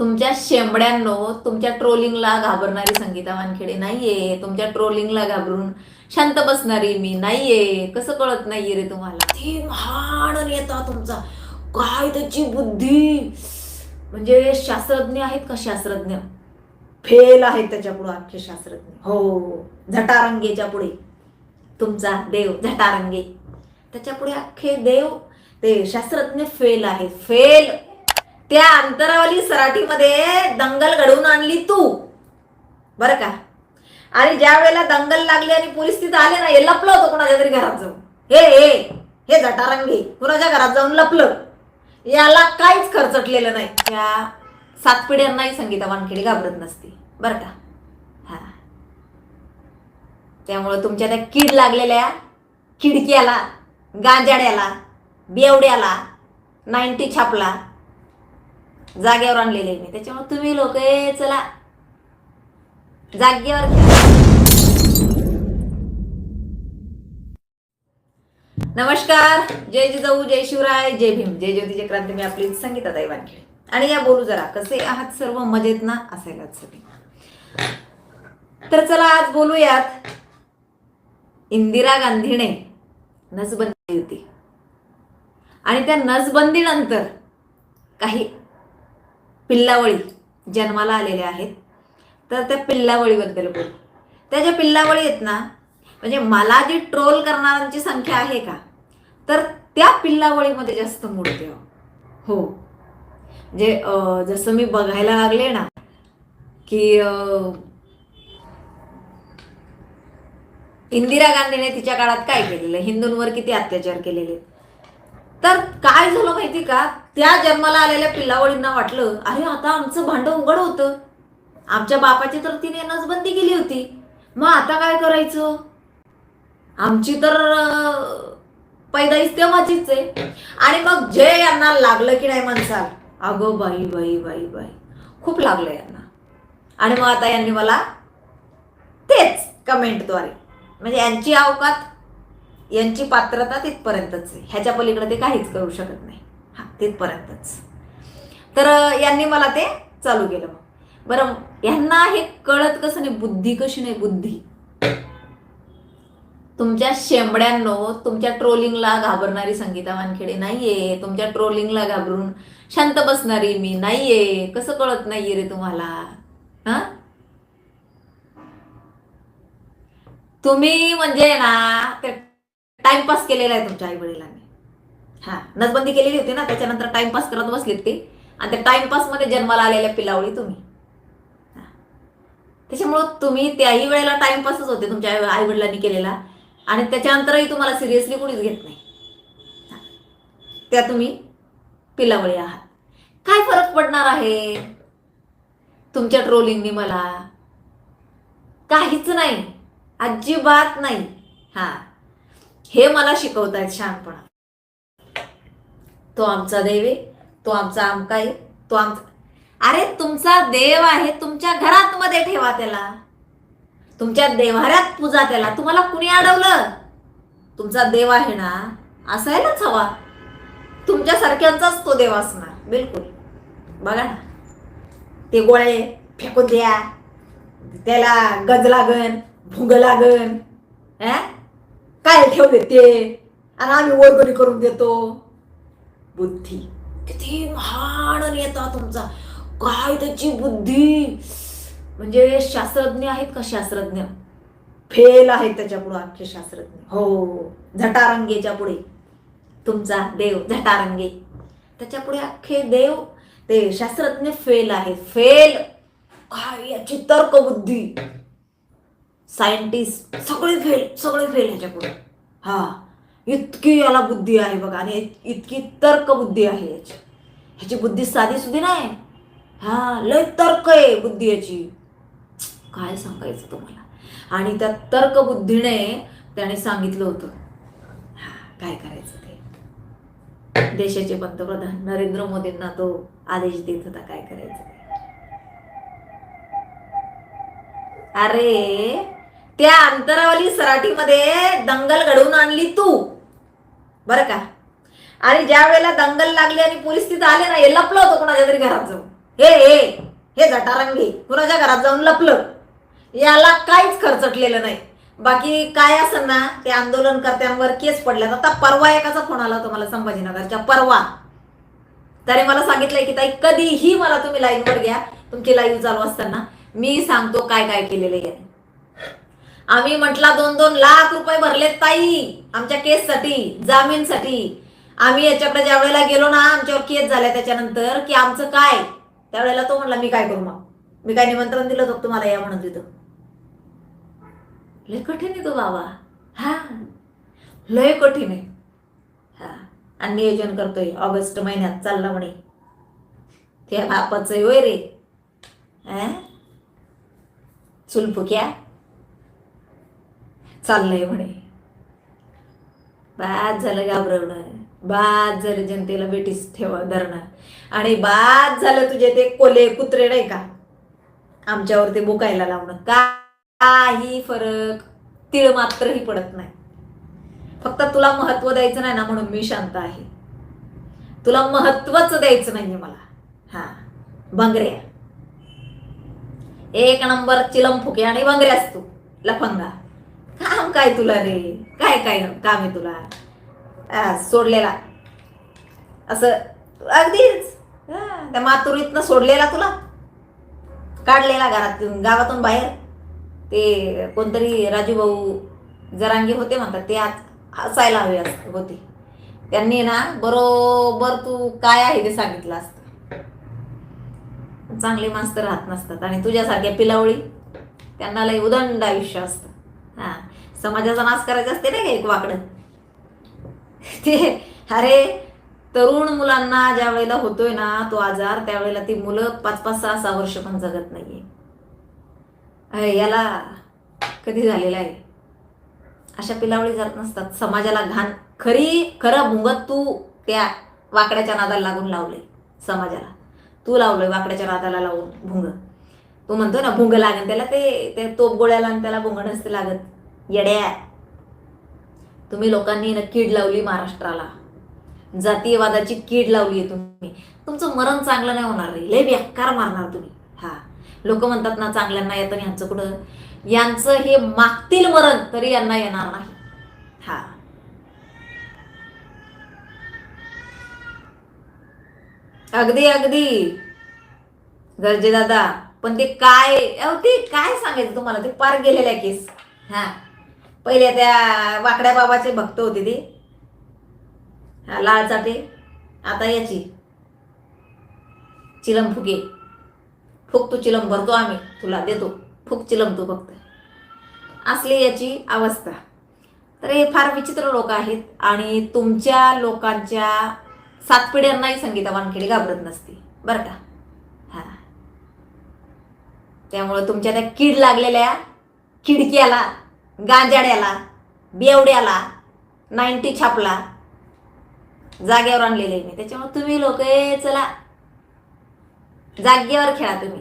तुमच्या शेंबड्यांनो तुमच्या ट्रोलिंगला घाबरणारी संगीता वानखेडे नाहीये. तुमच्या ट्रोलिंगला घाबरून शांत बसणारी मी नाहीये. कसं कळत नाहीये रे तुम्हाला? ती महान नेता तुमचा. काय त्याची बुद्धी? म्हणजे शास्त्रज्ञ आहेत का शास्त्रज्ञ? फेल आहेत त्याच्या पुढे अख्खे शास्त्रज्ञ. हो झटारंगेच्या पुढे. तुमचा देव झटारंगे. त्याच्या पुढे अख्खे देव ते शास्त्रज्ञ फेल आहे फेल! त्या अंतरावली सराठीमध्ये दंगल घडवून आणली तू. बरं का? आणि ज्या वेळेला दंगल लागली आणि पोलीस तिथं आले ना हे लपलं होतं कोणाच्या तरी घरात जाऊन. हे हे हे जटारंगी कुणाच्या घरात जाऊन लपलं? याला काहीच खर्चटलेलं नाही. त्या सात पिढ्यांनाही संगीता वानखेडी घाबरत नसते. बरं का? हा. त्यामुळं तुमच्या त्या कीड लागलेल्या खिडक्याला गांजाड्याला बेवड्याला नाईन्टी छापला जागेवर आणलेले मी. त्याच्यामुळे तुम्ही लोक चला. जागेवर नमस्कार. जय जिजाऊ जय शिवराय जय भीम. जय ज्योतिजय क्रांती. मी आपली संगीता ताई वानखेडे आणि या बोलू जरा कसे आहात सर्व? मजेत ना? असायलाच सगळे. तर चला आज बोलूयात इंदिरा गांधीने नसबंदी होती. आणि त्या नसबंदीनंतर काही पिल्लावळी जन्माला आलेल्या आहेत. तर त्या पिल्लावळीबद्दल बोलू. त्या ज्या पिल्लावळी आहेत ना म्हणजे मला जी ट्रोल करणाऱ्यांची संख्या आहे का तर त्या पिल्लावळीमध्ये जास्त मोडते हो. म्हणजे जसं मी बघायला लागले ना की इंदिरा गांधीने तिच्या काळात काय केलेलं? हिंदूंवर किती अत्याचार केलेले? तर काय झालं माहिती का? त्या जन्माला आलेल्या पिल्लावळींना वाटलं अरे आता आमचं भांडं उघड होतं. आमच्या बापाची तर तिने नसबंदी केली होती. मग आता काय करायचं? आमची तर अं, पैदाईच तेव्हाचीच आहे. आणि मग जे यांना लागलं की नाही म्हणसाल अगो बाई बाई बाई बाई खूप लागलं यांना. आणि मग आता यांनी मला तेच कमेंटद्वारे म्हणजे यांची अवकात यांची पात्रता तिथपर्यंतच आहे. ह्याच्या पलीकडे ते काहीच करू शकत नाही. हा तिथपर्यंतच. तर यांनी मला ते चालू केलं मग. बरं यांना हे कळत कसं नाही? बुद्धी कशी नाही बुद्धी? तुमच्या शेंबड्यांनो तुमच्या ट्रोलिंगला घाबरणारी संगीता वानखेडे नाहीये. तुमच्या ट्रोलिंगला घाबरून शांत बसणारी मी नाहीये. कसं कळत नाहीये रे तुम्हाला? हा? तुम्ही म्हणजे ना ते टाइमपास केलेला आहे तुमच्या आई वडिलांनी हा नसबंदी केलेली होती ना त्याच्यानंतर टाइमपास करत बसलीत ते. आणि त्या टाइमपासमध्ये जन्माला आलेल्या पिलावळी तुम्ही. त्याच्यामुळं तुम्ही त्याही वेळेला टाइमपासच होते तुमच्या आई वडिलांनी केलेला. आणि त्याच्यानंतरही तुम्हाला सिरियसली कोणीच घेत नाही. त्या तुम्ही पिलावळी आहात. काय फरक पडणार आहे? तुमच्या ट्रोलिंगनी मला. काहीच नाही. अजिबात नाही. हा. हे मला शिकवतायत शहाणपणा तो आमचा देव आहे तो आमचा आमका आहे तो आमचा अरे तुमचा देव आहे तुमच्या घरात मध्ये ठेवा त्याला. तुमच्या देव्हाऱ्यात पूजा त्याला. तुम्हाला कुणी अडवलं? तुमचा देव आहे ना असायलाच हवा. तुमच्यासारख्यांचाच तो देव असणार बिलकुल. बघा ना. ते गोळे फेकून द्या. त्याला गज लागन भुंग लागन अं? काय ठेवले ते आणि आम्ही वर्गणी करून देतो. बुद्धी. किती महान नेता तुमचा. काय त्याची बुद्धी? म्हणजे शास्त्रज्ञ आहेत का शास्त्रज्ञ? फेल आहेत त्याच्या पुढे अख्खे शास्त्रज्ञ. हो. झटारंगेच्या पुढे. तुमचा देव झटारंगे. त्याच्या पुढे अख्खे देव ते शास्त्रज्ञ फेल आहे फेल. काय याची तर्कबुद्धी. सायंटिस्ट सगळे फेल सगळे फेल ह्याच्या पुढे हा. इतकी याला बुद्धी आहे बघा आणि इतकी तर्क बुद्धी आहे याची. ह्याची बुद्धी साधी सुधी नाही. हा लय तर्क आहे बुद्धी याची. काय सांगायचं तुम्हाला? आणि त्या तर्क बुद्धीने त्याने सांगितलं होतं. हा काय करायचं ते? देशाचे पंतप्रधान नरेंद्र मोदींना तो आदेश देत होता काय करायचं ते? अरे त्या अंतरावली सराठीमध्ये दंगल घडवून आणली तू. बरं का? आणि ज्या वेळेला दंगल लागली आणि पोलीस तिथं आले ना हे लपलं होतं कोणाच्या तरी घरात जाऊन. हे हे हे जटारंगी कुणाच्या घरात जाऊन लपलं? याला काहीच खर्चटलेलं नाही. बाकी काय असं ना ते आंदोलनकर्त्यांवर केस पडल्यात. आता परवा एकाचा फोन आला होता मला संभाजीनगरच्या परवा. त्याने मला सांगितलंय की ताई कधीही मला तुम्ही लाईनवर घ्या. तुमची लाईव्ह चालू असताना मी सांगतो काय काय केलेलं आहे. आम्ही म्हटला दोन दोन लाख रुपये भरलेत ताई आमच्या केससाठी जामीनसाठी. आम्ही याच्याकडे ज्या वेळेला गेलो ना आमच्यावर केस झाल्या त्याच्यानंतर की आमचं काय? त्यावेळेला तो म्हणला मी काय करू मग? मी काय निमंत्रण दिलं होतं तुम्हाला या म्हणून तिथं? लय कठीण आहे तो बाबा. हा. लय कठीण आहे. हा. आणि नियोजन करतोय ऑगस्ट महिन्यात चालला म्हणे. ते बापाचं होय रे. अं? चुलफुक्या चाललंय म्हणे. बाद झालं घाबरवणं. बाद झालं जनतेला बेटीस ठेव धरणं. आणि बाद झालं तुझे ते कोले कुत्रे नाही का? आमच्यावर ते बोकायला लावणं. काही फरक तिळ मात्रही पडत नाही. फक्त तुला महत्त्व द्यायचं नाही ना म्हणून मी शांत आहे. तुला महत्वच द्यायचं नाहीये मला. हा बंगऱ्या. एक नंबर चिलम फुके आणि बंगऱ्यास तू लफंगा. काम काय तुला रे? काय काय काम आहे तुला? सोडलेला. असं अगदीच. हा, त्या मातुरीतनं सोडलेला तुला? काढलेला घरात गावातून बाहेर? ते कोणतरी राजू भाऊ जरांगी होते म्हणतात ते आज हसायला हवे असते होते. त्यांनी ना बरोबर तू काय आहे ते सांगितलं असतं. चांगले माणसं राहत नसतात. आणि तुझ्यासारख्या पिलावळी त्यांना लय उदंड आयुष्य असतं. हा. समाजाचा नाश करायचा असते ना एक वाकडं? ते अरे तरुण मुलांना ज्या वेळेला होतोय ना तो आजार त्यावेळेला ती मुलं पाच पाच सहा सहा वर्ष पण जगत नाहीये. अरे याला कधी झालेला आहे? अशा पिलावळी जात नसतात. समाजाला घाण खरी खरं भुंगत तू त्या वाकड्याच्या नादाला लागून लावले समाजाला. तू लावलंय वाकड्याच्या नादाला लावून भुंग तो म्हणतो ना भुंग लागेल त्याला ते ते तोप गोळ्याला आणि त्याला भुंग नसते लागत. येड्या तुम्ही लोकांनी ना कीड लावली महाराष्ट्राला. जातीयवादाची कीड लावली आहे तुम्ही. तुमचं मरण चांगलं नाही होणार रे. लय बेकार मारणार तुम्ही. हा. लोक म्हणतात ना चांगल्यांना येतं आणि यांचं कुठं? यांचं हे मागतील मरण तरी यांना येणार नाही. हा. अगदी अगदी. गरजे दादा. पण ते काय अहो ते काय सांगायचं तुम्हाला? ते पार गेलेल्या केस. हा. पहिल्या त्या वाकड्या बाबाचे भक्त होते ते. हा लाल चाटे. आता याची. चिलम फुगे फुक तू चिलम भरतो आम्ही. तुला देतो. फुक चिलम तू फक्त. असली याची अवस्था. तर हे फार विचित्र लोक आहेत आणि तुमच्या लोकांच्या सात पिढ्यांनाही संगीता वानखेडे घाबरत नसते बरं का? त्यामुळे तुमच्या त्या कीड लागलेल्या खिडक्याला गांजाड्याला बेवड्याला नाईन्टी छापला जागेवर आणलेले मी. त्याच्यामुळे तुम्ही लोक चला. जागेवर खेळा तुम्ही.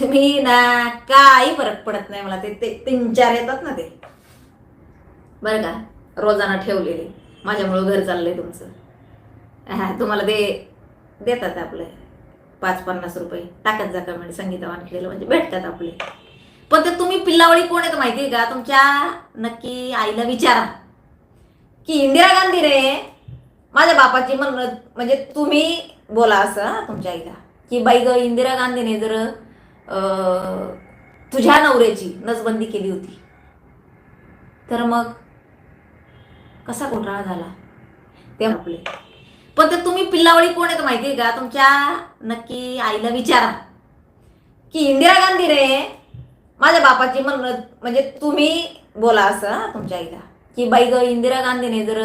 तुम्ही ना काही फरक पडत नाही मला. ते ते तीन चार येतात ना ते. बरं का रोजाना ठेवलेले. माझ्यामुळं घर चाललंय तुमचं. हा तुम्हाला ते देतात आपले. पाच पन्नास रुपये. टाकत जा कमेंट संगीता वानखेडेला म्हणजे भेटतात आपले. पण ते तुम्ही पिल्लावळी कोण आहेत माहिती आहे का? तुमच्या नक्की आईला विचारा. की इंदिरा गांधी रे माझ्या बापाची म्हणणं म्हणजे तुम्ही बोला असं तुमच्या आईला. की बाई ग इंदिरा गांधीने जर तुझ्या नवऱ्याची नसबंदी केली होती. तर मग कसा घोटाळा झाला? ते आपले. पण ते तुम्ही पिल्लावळी कोण आहेत माहिती आहे का? तुमच्या नक्की आईला विचारा. की इंदिरा गांधी रे माझ्या बापाची म्हण म्हणजे तुम्ही बोला असं तुमच्या आईला. की बाई ग इंदिरा गांधीने जर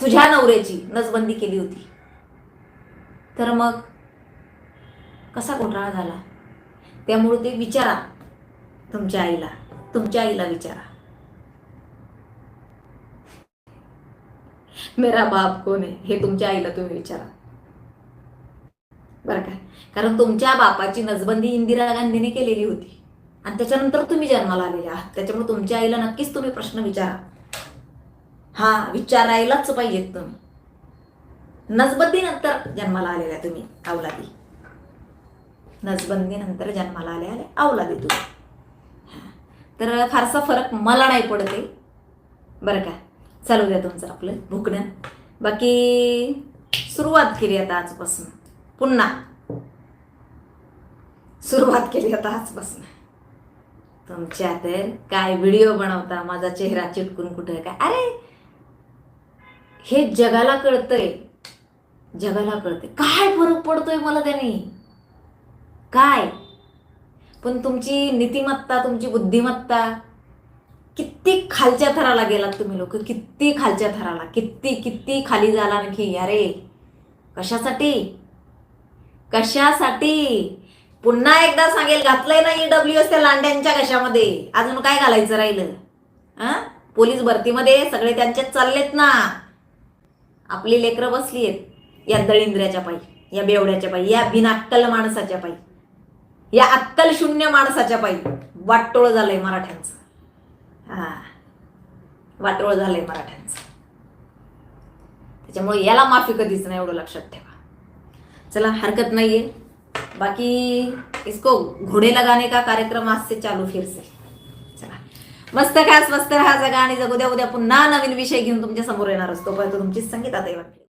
तुझ्या नवऱ्याची नसबंदी केली होती तर मग कसा घोटाळा झाला? त्यामुळे ते विचारा तुमच्या आईला. तुमच्या आईला विचारा. मेरा बाप कोण आहे हे तुमच्या आईला तुम्ही विचारा. बरं काय कारण तुमच्या बापाची नसबंदी इंदिरा गांधीने केलेली होती. आणि त्याच्यानंतर तुम्ही जन्माला आलेले आहात. त्याच्यामुळे तुमच्या आईला नक्कीच तुम्ही प्रश्न विचारा. हा विचारायलाच पाहिजेत तुम्ही. नजबंदीनंतर जन्माला आलेल्या तुम्ही अवलादी नसबंदीनंतर जन्माला आले आले अवलादी तुम्ही. तर फारसा फरक मला नाही पडते बरं का? चालू द्या तुमचं आपलं भुकणं. बाकी सुरुवात केली आता आजपासून. पुन्हा. सुरुवात केली आता आजपासून. तुमच्या तर काय व्हिडिओ बनवता माझा चेहरा चिटकून कुठं काय? अरे हे जगाला कळतंय. जगाला कळतंय. काय फरक पडतोय मला त्याने? काय? पण तुमची नीतिमत्ता तुमची बुद्धिमत्ता किती खालच्या थराला गेलात तुम्ही लोक? किती खालच्या थराला? किती किती खाली झाला आणखी अरे कशासाठी? कशासाठी? पुन्हा एकदा सांगेल घातलंय ना ईडब्ल्यू एस त्या लांड्यांच्या कशामध्ये? अजून काय घालायचं राहिलं? हा पोलीस भरतीमध्ये सगळे त्यांच्यात चाललेत ना. आपली लेकरं बसली आहेत या दळिंद्र्याच्या पायी या बेवड्याच्या पायी या बिनाक्कल माणसाच्या पायी या अक्कल शून्य माणसाच्या पायी. वाटोळ झालंय मराठ्यांचं. हा. वाटोळ आहे मराठ्यांचं. त्याच्यामुळे याला माफी कधीच नाही एवढं लक्षात ठेवा. चला हरकत नाहीये. बाकी इसको घोडे लगाने का कार्यक्रम आज से चालू फिर से. चला. मस्त खास मस्त राहा जगा आणि जगू द्या. उद्या पुन्हा नवीन विषय घेऊन तुमच्यासमोर येणार असतो. परंतु तुमची संगीत आता